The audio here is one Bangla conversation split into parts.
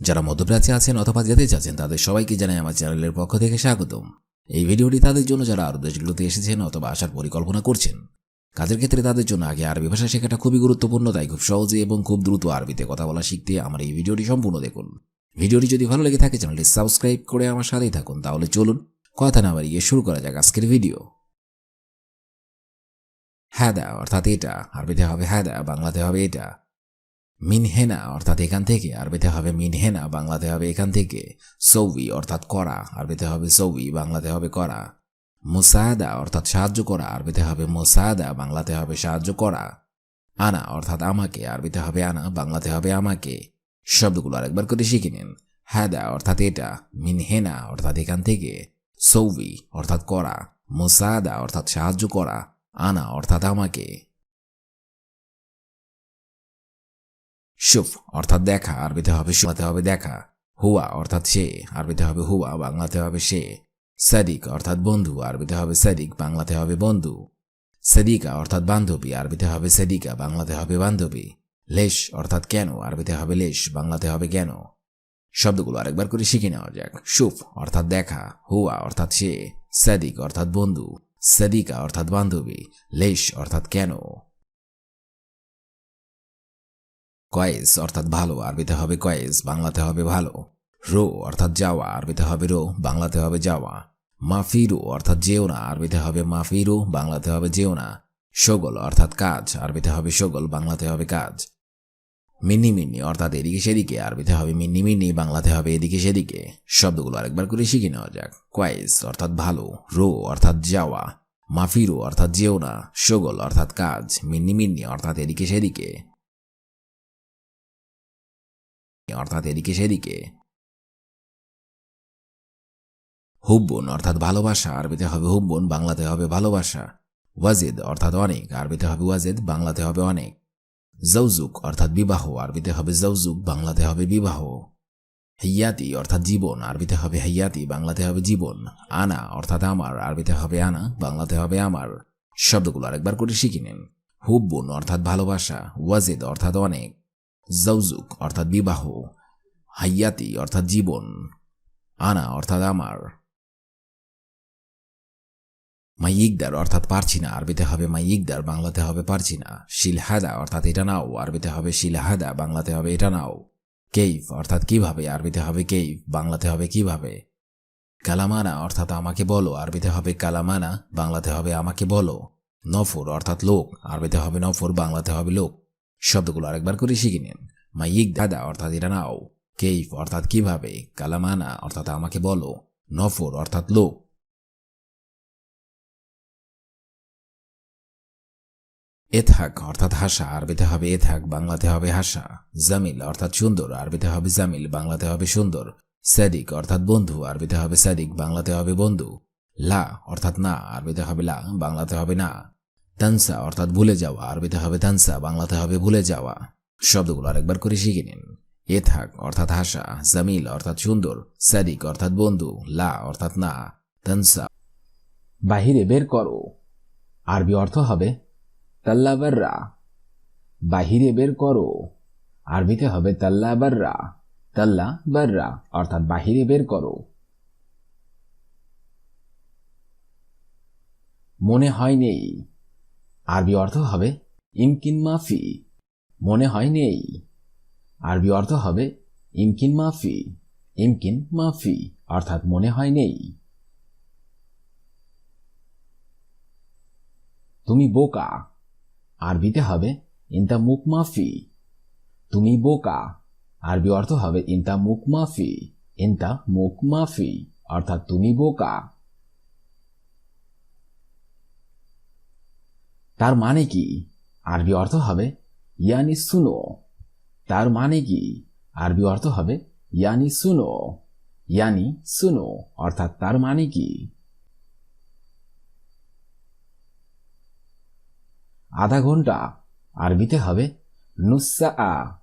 যারা মধ্যপ্রাচ্যে আছেন অথবা যেতে চাচ্ছেন তাদের সবাইকে জানাই আমার চ্যানেলের পক্ষ থেকে স্বাগতম। এই ভিডিওটি তাদের জন্য যারা আরব দেশগুলোতে এসেছেন অথবা আসার পরিকল্পনা করছেন কাজের ক্ষেত্রে তাদের জন্য আগে আরবি ভাষা শেখাটা খুবই গুরুত্বপূর্ণ, তাই খুব সহজে এবং খুব দ্রুত আরবিতে কথা বলা শিখতে আমার এই ভিডিওটি সম্পূর্ণ দেখুন। ভিডিওটি যদি ভালো লেগে থাকে, চ্যানেলটি সাবস্ক্রাইব করে আমার সাথেই থাকুন। তাহলে চলুন, কথা না বাড়িয়ে শুরু করা যাক আজকের ভিডিও। হ্যাদা অর্থাৎ এটা। আরবিতে হবে হ্যাদা বাংলাতে হবে এটা। মিনহেনা, অর্থাৎ এখান থেকে আরবিতে হবে মিনহেনা, বাংলাতে হবে এখান থেকে সৌবি, অর্থাৎ করা, আরবিতে হবে সৌবি, বাংলাতে হবে করা। মুসাদা, অর্থাৎ সাহায্য করা, আরবিতে হবে মোসাদা, বাংলাতে হবে সাহায্য করা। আনা, অর্থাৎ আমাকে, আরবিতে হবে আনা, বাংলাতে হবে আমাকে। শব্দগুলো আরেকবার করে শিখে নিন। হ্যাদা অর্থাৎ এটা, মিনহেনা, অর্থাৎ এখান থেকে সৌবি, অর্থাৎ করা। মোসাদা, অর্থাৎ সাহায্য করা। আনা, অর্থাৎ আমাকে। শুফ অর্থাৎ দেখা, আরবিতে হবে শুয়াতে হবে দেখা। হুয়া, অর্থাৎ সে, আরবিতে হবে হুয়া, বাংলাতে হবে সে। সাদিক, অর্থাৎ বন্ধু, আরবিতে হবে সাদিক, বাংলাতে হবে বন্ধু। সাদিকা, অর্থাৎ বান্ধবী, আরবিতে হবে সাদিকা, বাংলাতে হবে বান্ধবী। লেশ, অর্থাৎ কেন, আরবিতে হবে লেশ, বাংলাতে হবে কেন। শব্দগুলো আরেকবার করে শিখে নেওয়া যাক। সুফ অর্থাৎ দেখা। হুয়া, অর্থাৎ সে। সাদিক, অর্থাৎ বন্ধু। সাদিকা, অর্থাৎ বান্ধবী। লেশ, অর্থাৎ কেন। কয়েস অর্থাৎ ভালো, আরবিতে হবে কয়েস বাংলাতে হবে ভালো। রো, অর্থাৎ যাওয়া, আরবিতে হবে রো, বাংলাতে হবে যাওয়া। মাফিরু, অর্থাৎ যেও না, আরবিতে হবে মাফিরু, বাংলাতে হবে যেও না। সগল, অর্থাৎ কাজ, আরবিতে হবে সগল, বাংলাতে হবে কাজ। মিন্নি মিন্নি অর্থাৎ এদিকে সেদিকে, আরবিতে হবে মিন্নি মিন্নি বাংলাতে হবে এদিকে সেদিকে। শব্দগুলো আরেকবার করে শিখে নেওয়া যাক। কোয়াইস অর্থাৎ ভালো। রো, অর্থাৎ যাওয়া। মাফিরু, অর্থাৎ যেও না। সগল, অর্থাৎ কাজ। মিন্নি মিন্নি অর্থাৎ এদিকে সেদিকে। অর্থাৎ এদিকে সেদিকে। হুব্বন অর্থাৎ ভালোবাসা, আরবিতে হবে হুব্বন, বাংলাতে হবে ভালোবাসা। ওয়াজিদ অর্থাৎ অনেক, আরবিতে হবে ওয়াজিদ, বাংলাতে হবে অনেক। জৌজুক অর্থাৎ বিবাহ, আরবিতে হবে জৌজুক বাংলাতে হবে বিবাহ। হেয়াতি অর্থাৎ জীবন, আরবিতে হবে হেয়াতি, বাংলাতে হবে জীবন। আনা অর্থাৎ আমার, আরবিতে হবে আনা, বাংলাতে হবে আমার। শব্দগুলো আরেকবার করে শিখে নিন। হুব্বন অর্থাৎ ভালোবাসা, ওয়াজিদ অর্থাৎ অনেক। জৌজুক অর্থাৎ বিবাহ। হাইয়াতি অর্থাৎ জীবন। আনা অর্থাৎ আমার। মাইকদার অর্থাৎ পারছি না, আরবিতে হবে মাইকদার বাংলাতে হবে পারছি না। শিলহাদা অর্থাৎ এটা নাও, আরবিতে হবে শিলহাদা বাংলাতে হবে এটা নাও। কেইফ অর্থাৎ কীভাবে, আরবিতে হবে কেইফ বাংলাতে হবে কীভাবে। কালামানা অর্থাৎ আমাকে বলো, আরবিতে হবে কালামানা বাংলাতে হবে আমাকে বলো। নফর অর্থাৎ লোক, আরবিতে হবে নফর বাংলাতে হবে লোক। শব্দগুলো আরেকবার করে শিখে নিন। মাইক দাদা অর্থাৎ এটা নাও। কেইফ, অর্থাৎ কীভাবে। কালামানা, অর্থাৎ আমাকে বলো। নফর, অর্থাৎ লোক। এথাক, অর্থাৎ হাসা। আরবিতে হবে এথাক, বাংলাতে হবে হাসা। জামিল, অর্থাৎ সুন্দর। আরবিতে হবে জামিল, বাংলাতে হবে সুন্দর। সাদিক, অর্থাৎ বন্ধু। আরবিতে হবে সাদিক, বাংলাতে হবে বন্ধু। লা, অর্থাৎ না। আরবিতে হবে লা, বাংলাতে হবে না। তানসা অর্থাৎ ভুলে যাওয়া। আরবিতে হবে তানসা বাংলাতে হবে ভুলে যাওয়া। শব্দগুলো আরেকবার করে শিখে নিন। এ থাক, অর্থাৎ হাসা। জামিল, অর্থাৎ সুন্দর। সাদিক, অর্থাৎ বন্ধু। লা, অর্থাৎ না। তানসা বাহিরে বের করো। আরবি অর্থ হবে তাল্লা বার্রা বাহিরে বের করো। আরবিতে হবে তাল্লা বার্রা তাল্লা বার্রা অর্থাৎ বাহিরে বের করো। মনে হয় নেই। আরবি অর্থ হবে ইমকিন মাফি। মনে হয় নেই। আরবি অর্থ হবে ইমকিন মাফি। ইমকিন মাফি, অর্থাৎ মনে হয় নেই। তুমি বোকা। আরবিতে হবে ইনতা মুখ মাফি। তুমি বোকা। আরবি অর্থ হবে ইনতা মুখ মাফি। ইনতা মুখ মাফি, অর্থাৎ তুমি বোকা। তার মানে কি? আরবি অর্থ হবে ইয়ানি সুনো। তার মানে কি? আরবি অর্থ হবে ইয়ানি সুনো। ইয়ানি সুনো, অর্থাৎ তার মানে কি? আধা ঘণ্টা আরবিতে হবে নুসা আ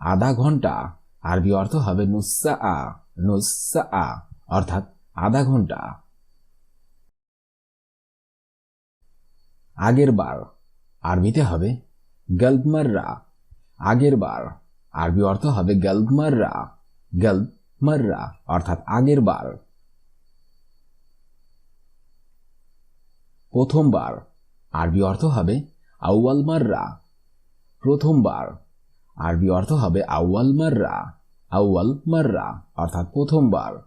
আধা ঘণ্টা আরবি অর্থ হবে নুসা আ নুসা আ অর্থাৎ আধা ঘণ্টা। আগের বার। আরবিতে হবে গল্পমাররা। আগের বার। আরবি অর্থ হবে গল্পমাররা। গল্প মাররা অর্থাৎ আগের বার। প্রথমবার আরবি অর্থ হবে আউয়াল মাররা প্রথমবার আরবি অর্থ হবে আউয়াল মাররা আউয়াল মাররা অর্থাৎ প্রথমবার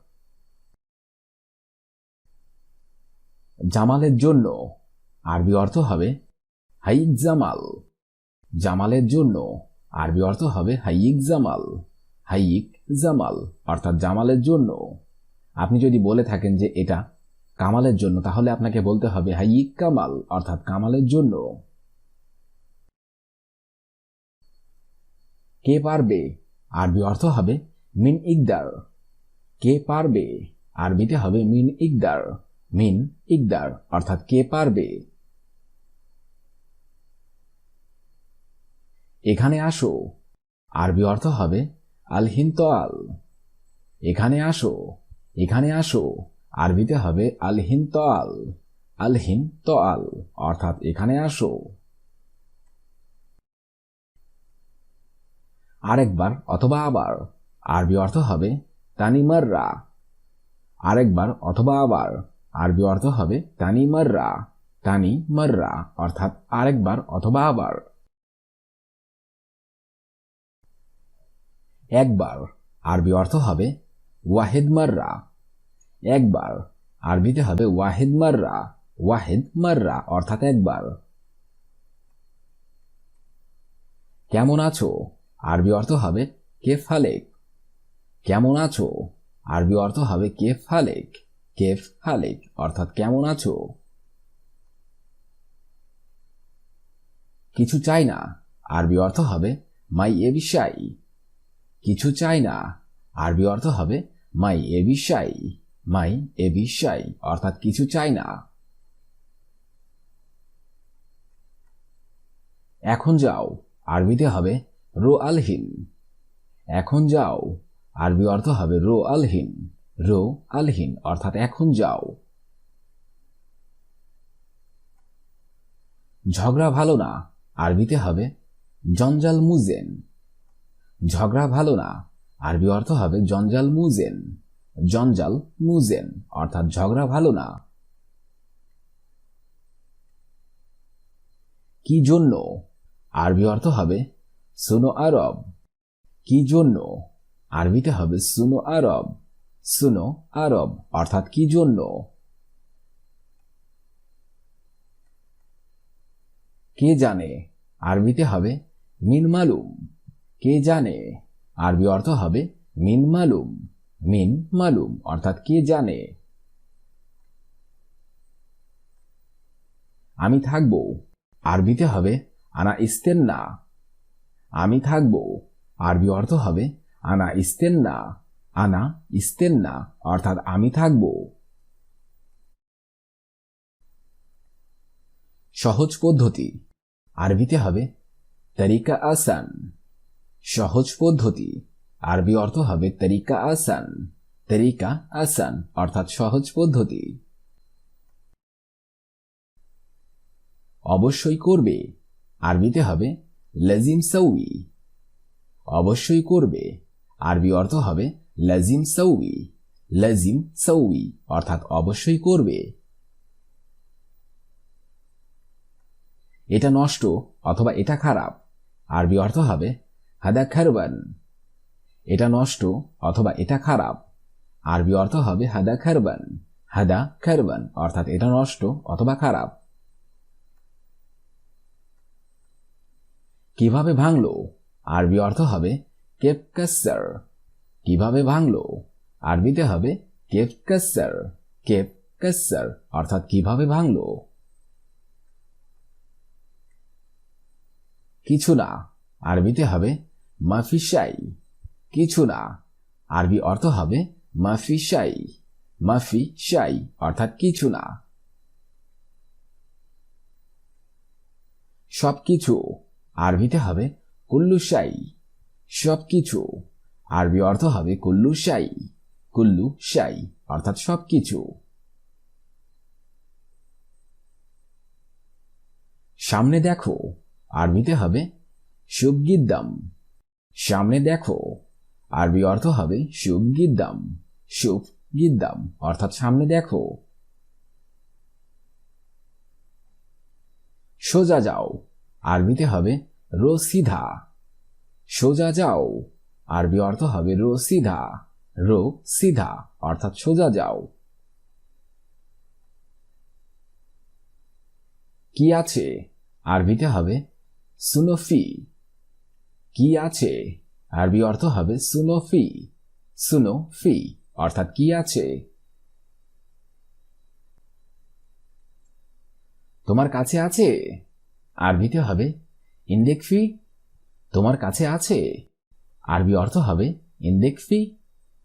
জামালের জন্য। আরবি অর্থ হবে হাইক জামাল। জামালের জন্য আরবি অর্থ হবে হাইক জামাল। হাইক জামাল অর্থাৎ জামালের জন্য। আপনি যদি বলে থাকেন যে এটা কামালের জন্য, তাহলে আপনাকে বলতে হবে হাইক কামাল অর্থাৎ কামালের জন্য। কে পারবে? আরবি অর্থ হবে মিন ইকদার। কে পারবে? আরবিতে হবে মিন ইকদার। মিন ইকদার অর্থাৎ কে পারবে? এখানে আসো। আরবি অর্থ হবে আলহিন তোয়াল এখানে আসো এখানে আসো। আরবিতে হবে আলহিন তোয়াল আলহিন তোয়াল অর্থাৎ এখানে আসো। আরেকবার অথবা আবার। আরবি অর্থ হবে তানিমাররা। আরেকবার অথবা আবার। আরবি অর্থ হবে তানি মাররা তানি মাররা অর্থাৎ আরেকবার অথবা আবার। একবার, আরবি অর্থ হবে ওয়াহেদ মাররা। একবার, আরবিতে হবে ওয়াহেদ মাররা ওয়াহেদ মাররা, অর্থাৎ একবার। কেমন আছো? আরবি অর্থ হবে কে ফালেক কেমন আছো? আরবি অর্থ হবে কে ফালেক কেফ হালেক অর্থাৎ কেমন আছো? কিছু চাই না। আরবি অর্থ হবে মাই এ বিষাই কিছু চাই না। আরবি অর্থ হবে, মাই এ বিষাই মাই এ বিষাই অর্থাৎ কিছু চাই না। এখন যাও, আরবিতে হবে, রো আলহিন এখন যাও, আরবি অর্থ হবে, রো আলহিন রো আলহিন অর্থাৎ এখন যাও। ঝগড়া ভালো না, আরবিতে হবে, জঞ্জাল মুজেন ঝগড়া ভালো না। আরবি অর্থ হবে জঞ্জাল মুজেন। জঞ্জাল মুজেন, অর্থাৎ ঝগড়া ভালো না। কি জন্য? আরবি অর্থ হবে সুনো আরব। কি জন্য? আরবিতে হবে সুনো আরব। সুনো আরব, অর্থাৎ কি জন্য? কে জানে? আরবিতে হবে মিন মালুম কে জানে? আরবি অর্থ হবে মিন মালুম। মিন মালুম, অর্থাৎ কে জানে? আমি থাকব। আরবিতে হবে আনা ইস্তেন না আমি থাকব। আরবি অর্থ হবে আনা ইস্তেন না আনা ইস্তেন না অর্থাৎ আমি থাকব। সহজ পদ্ধতি। আরবিতে হবে তরিকা আসান। সহজ পদ্ধতি। আরবি অর্থ হবে তরিকা আসান। তরিকা আসান অর্থাৎ সহজ পদ্ধতি। অবশ্যই করবে। আরবিতে হবে লজিম সৌই অবশ্যই করবে। আরবি অর্থ হবে লাজিম সৌই লাজিম সৌই অর্থাৎ অবশ্যই করবে। এটা নষ্ট অথবা এটা খারাপ। আরবি অর্থ হবে হাদা খারবান। এটা নষ্ট অথবা এটা খারাপ। আরবি অর্থ হবে হাদা খারবান। হাদা খারবান, অর্থাৎ এটা নষ্ট অথবা খারাপ। কীভাবে ভাঙলো? আরবি অর্থ হবে কেপ কাসার। কীভাবে ভাঙলো? আরবিতে হবে কেপ কাসার। কেপ কাসার, অর্থাৎ কীভাবে ভাঙলো? কিছু না। আরবিতে হবে মাফিসাই। কিছু না। আরবি অর্থ হবে মাফিসাই। মাফি শাই অর্থাৎ কিছু না। সবকিছু আরবিতে হবে কুল্লু শাই সবকিছু আরবি অর্থ হবে কুল্লু শাই কুল্লু শাই অর্থাৎ সবকিছু। সামনে দেখো, আরবিতে হবে সুবগিদ্দাম। সামনে দেখো। আরবি অর্থ হবে শুভ গিদ্দাম। শুভ গিদ্দাম। অর্থাৎ সামনে দেখো। সোজা যাও। আরবিতে হবে রো সিধা সোজা যাও। আরবি অর্থ হবে রো সিধা রো সিধা অর্থাৎ সোজা যাও। কি আছে? আরবিতে হবে সুনোফি। কি আছে? আরবি অর্থ হবে সুনোফি সুনো ফি, অর্থাৎ কি আছে? তোমার কাছে আছে? আরবিতে হবে ইন্দেক ফি। তোমার কাছে আছে? আরবি অর্থ হবে ইন্দেক ফি।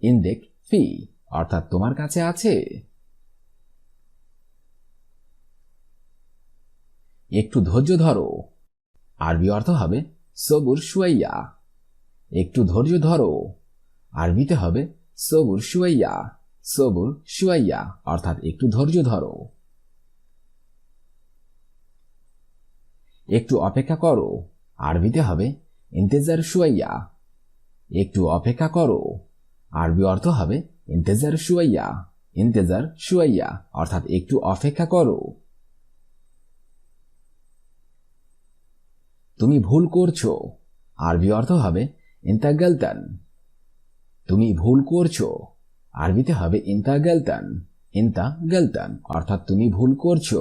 ইন্দেক ফি, অর্থাৎ তোমার কাছে আছে। একটু ধৈর্য ধরো। আরবি অর্থ হবে সবুর শুয়াইয়া একটু ধৈর্য ধরো। আরবিতে হবে, সবুর শুয়াইয়া সবুর শুয়াইয়া অর্থাৎ একটু ধৈর্য ধরো। একটু অপেক্ষা করো। আরবিতে হবে, ইন্তেজার শুয়াইয়া একটু অপেক্ষা করো। আরবি অর্থ হবে, ইন্তেজার শুয়াইয়া ইন্তেজার শুয়াইয়া অর্থাৎ একটু অপেক্ষা করো। তুমি ভুল করছ। আরবি অর্থ হবে ইন্তা গালতান তুমি ভুল করছ। আরবিতে হবে ইন্তা গালতান ইন্তা গালতান অর্থাৎ তুমি ভুল করছ।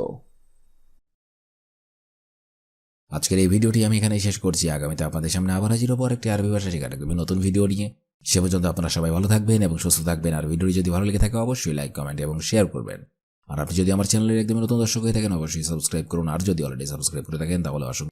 আজকের এই ভিডিওটি আমি এখানে শেষ করছি। আগামীতে আপনাদের সামনে আবার হাজির হব একটি আরবি ভাষা শেখার একদমই নতুন ভিডিও নিয়ে। সে পর্যন্ত আপনারা সবাই ভালো থাকবেন এবং সুস্থ থাকবেন। আর ভিডিওটি যদি ভালো লেগে থাকে, অবশ্যই লাইক কমেন্ট এবং শেয়ার করবেন। আর আপনি যদি আমার চ্যানেলের একদমই নতুন দর্শক হয়ে থাকেন, অবশ্যই সাবস্ক্রাইব করুন। আর যদি অলরেডি সাবস্ক্রাইব করে থাকেন, তাহলে অসংখ্য